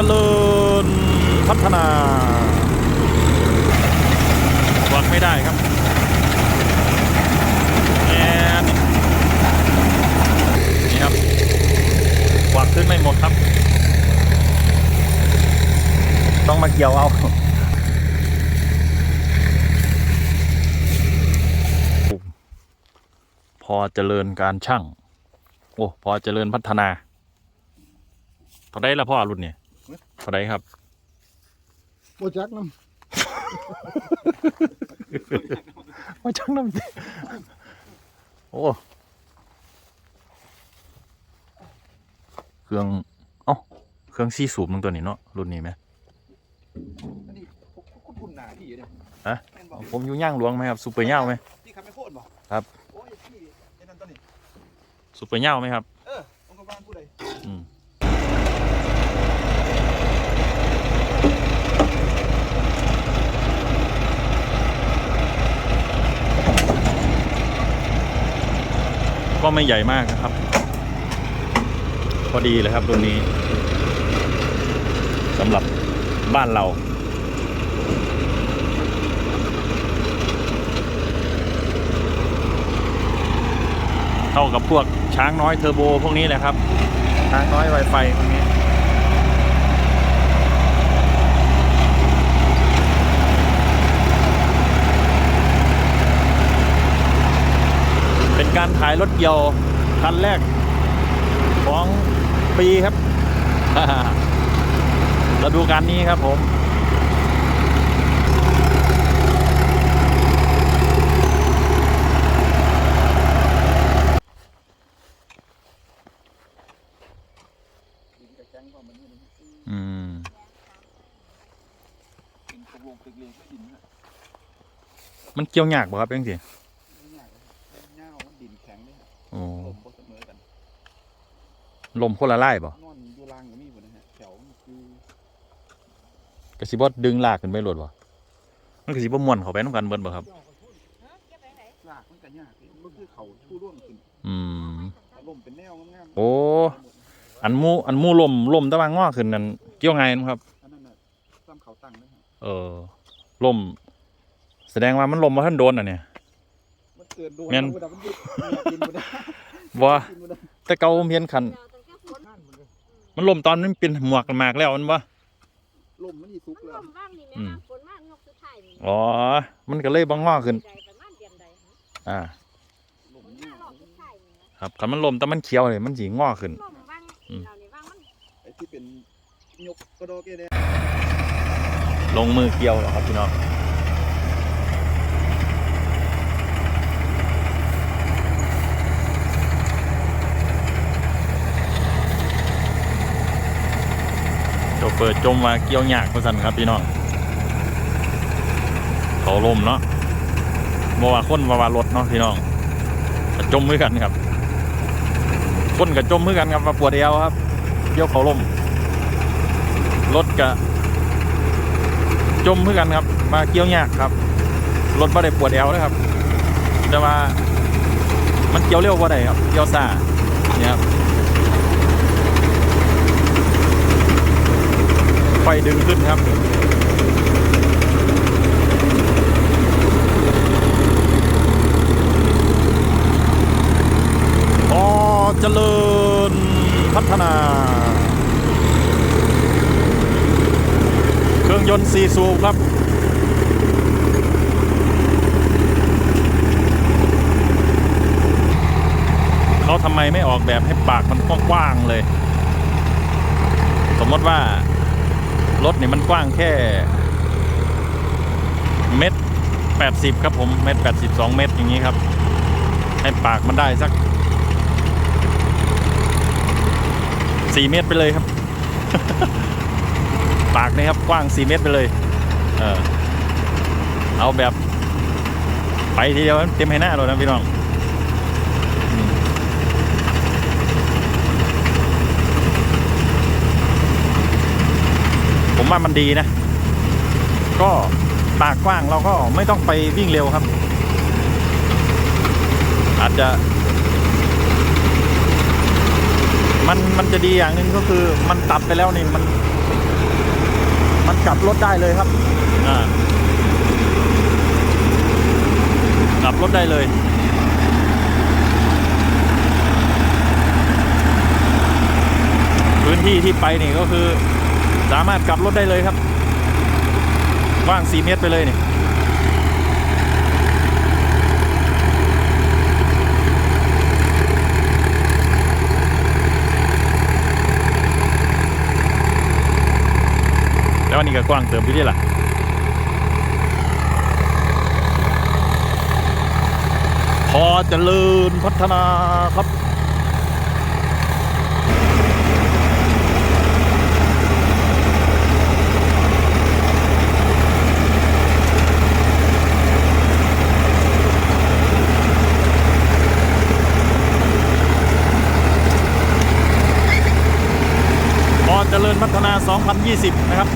จริญพัฒนาวัดไม่ได้ครับแอนนี่ครับกวักขึ้นไม่หมดครับ ต้องมาเกี่ยวเอาพอเจริญการช่าง โอ้ พอเจริญพัฒนาเท่าได้ละพ่อรุ่นเนี่ย เท่าได้ครับโบจักน้ว่าช่างน้ำสิโอ้เครื่องเอ้าเครื่องซีสูบมันตัวนี้เนาะรุ่นนี้ไหมำอันนี้พวกพวกคุณหนาที่อยู่เนี่ยฮะแม่นบอกผมอยู่ย่างหลวงไหมครับซูเปอร์ย่าวไหมพี่ขับไม่โคตรบอกครับโอ้ยพี่ไอ้นั่นตัวนี้ซูเปอร์ย่าวไหมครับ เออองค์กรบ้านผู้ใด อืม ก็ไม่ใหญ่มากนะครับ พอดีเลยครับรุ่นนี้สำหรับบ้านเรา เท่ากับพวกช้างน้อยเทอร์โบพวกนี้แหละครับ ช้างน้อยไวไฟพวกนี้ เป็น การขายรถเกี่ยว คันแรก ของปีครับฤดูกาลนี้ครับผมมันนี่นะอืมเป็นตกไม่ดินฮะมันเกี่ยวยากบ่ครับเพียงสิ ไม่ง่ายเลยเงามันดินแข็งเลยฮะ โอ้ ลมบ่เสมอกัน ลมคนละไล่บ่นอนอยู่ล่างก็มีหมดนะฮะแถวมันคือกระสิบอดึงลากขึ้นไปรถบ่มันกระสิบม่วนเข้าไปน้ำกันเบิดบ่ครับ ลากมันก็ยากเลยมันคือเขาชูร่วงขึ้นอืมแต่ลมเป็นแนวงามๆโอ้ อันหมูอันหมูลมลมตะวางงอขึ้นนั่นเกี่ยวไงนะครับ อันนั้นน่ะซ้ำเขาตั้งนะฮะเออลม แสดงว่ามันลมมาท่านโดนอะเนี่ย มันเกิดโดนแม่น เอาไปดับมันยึดเนี่ยกินบ่ได้บ่กินบ่ได้แต่เก่าผมเห็นคันนั่นหมดเลย มันลมตอนมันเป็นหมวกกันมากแล้วมันบ่ลมมันอีสุกมันแล้วลมว่างนี่แม่อืมค่ะฝนมากยกสุดท้ายนี่อ๋อ มันก็เลยบ่งอขึ้น ใดประมาณเดือนใดฮะอ่า ลมฝนเนี่มายรอบสุดท้ายนี่นะครับคันมันลมแต่มันเขียวเลยมันสิงอขึ้น ลมว่างอืม เรานี่ว่างมันไอ้ที่เป็นยกกระดอกแกเนี่ยลงมือเกี่ยวแล้วครับพี่น้อง เปิดจมมาเกี่ยวหยากพสันครับพี่น้องเขาลมเนาะบว่าคนว่าว่ารถเนาะพี่น้องก็จมมือกันครับ คนกับจมมือกันครับว่าปวดเอวครับเกี่ยวเขาลมรถกับจมมือกันครับ มาเกี่ยวยากครับรถบ่ได้ปวดแอวเลยครับแต่ว่ามันเกี่ยวเร็วกว่าได้ครับเกี่ยวซ่าเนี่ยครับ ไฟดึงขึ้นครับพอเจริญพัฒนา เครื่องยนต์4สูบครับเขาทำไมไม่ออกแบบให้ปากมันกว้างๆเลย สมมติว่า รถนี่มันกว้างแค่เมตรแปดสิบครับผมเมตรแปดสิบสองเมตรอย่างนี้ครับ ให้ปากมันได้สักสี่เมตรไปเลยครับ ปากนี่ครับกว้าง4เมตรไปเลย เออเอาแบบ ไปทีเดียวเต็มให้หน้าเลยนะพี่น้อง ผมว่ามันดีนะ ก็ปากกว้างเราก็ไม่ต้องไปวิ่งเร็วครับ อาจจะ มันมันจะดีอย่างหนึ่งก็คือ มันตัดไปแล้วนี่มัน มันกลับรถได้เลยครับอ่ากลับรถได้เลยพื้นที่ที่ไปนี่ก็คือ สามารถกลับรถได้เลยครับกว้าง 4 เมตรไปเลยนี่แล้วอันนี้ก็กว้างเติมไปที่ล่ะพอจเจริญพัฒนาครับ พอเจริญพัฒนา 2020 นะครับ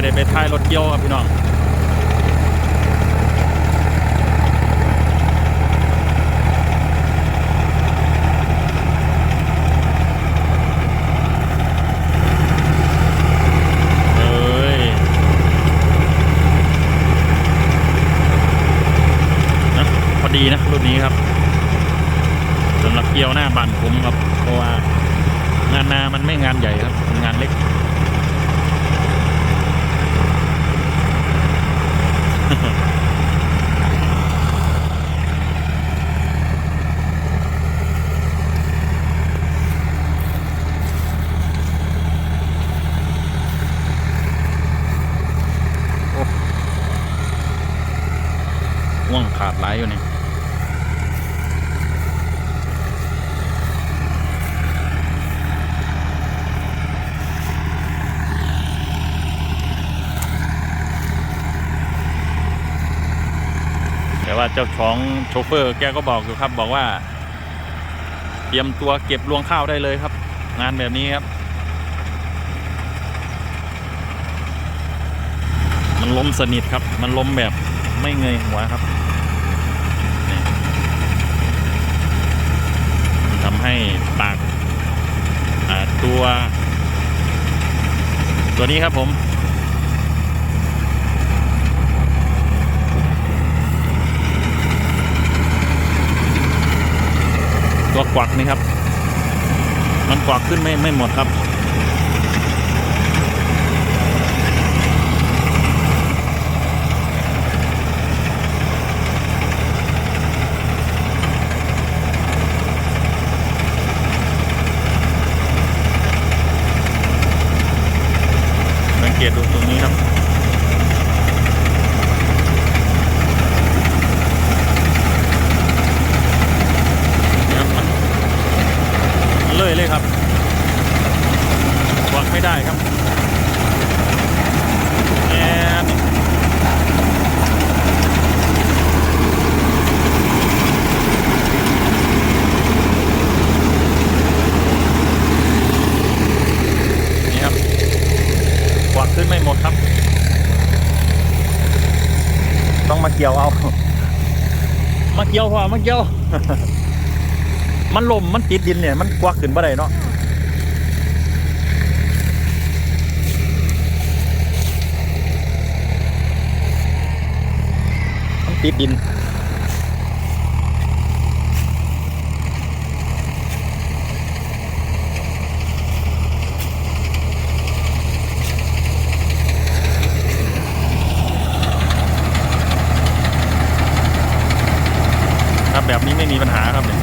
ที่นี่ว่าใครได้ไปท้ายรถเกี่ยวครับพี่น้องเอ้ยนะพอดีนะรุ่นนี้ครับสำหรับเกี่ยวหน้าบันผมครับ เพราะว่างานนามันไม่งานใหญ่ครับงานเล็ก ง่วงขาดหลายอยู่นี่แต่ว่า เจ้าของโชเฟอร์แกก็บอกอยู่ครับ บอกว่า เตรียมตัวเก็บรวงข้าวได้เลยครับ งานแบบนี้ครับ มันล้มสนิทครับ มันล้มแบบไม่เงยหัวครับทำให้ปากตัว ตัวนี้ครับผม ตัวกวักนี่ครับ มันกวักขึ้นไม่ไม่หมดครับ สังเกตดูตรงนี้ครับครับมันเลยเลยครับวักไม่ได้ครับแอนนี่ครับ กวักขึ้นไม่หมดครับ ต้องมาเกี่ยวเอา มา เกี่ยวพอมาเกี่ยว มันลมมันติดดินเนี่ย มันกวักขึ้นบ่ได้เนาะมันติดดิน ครับแบบนี้ ไม่มีปัญหาครับเนี่ย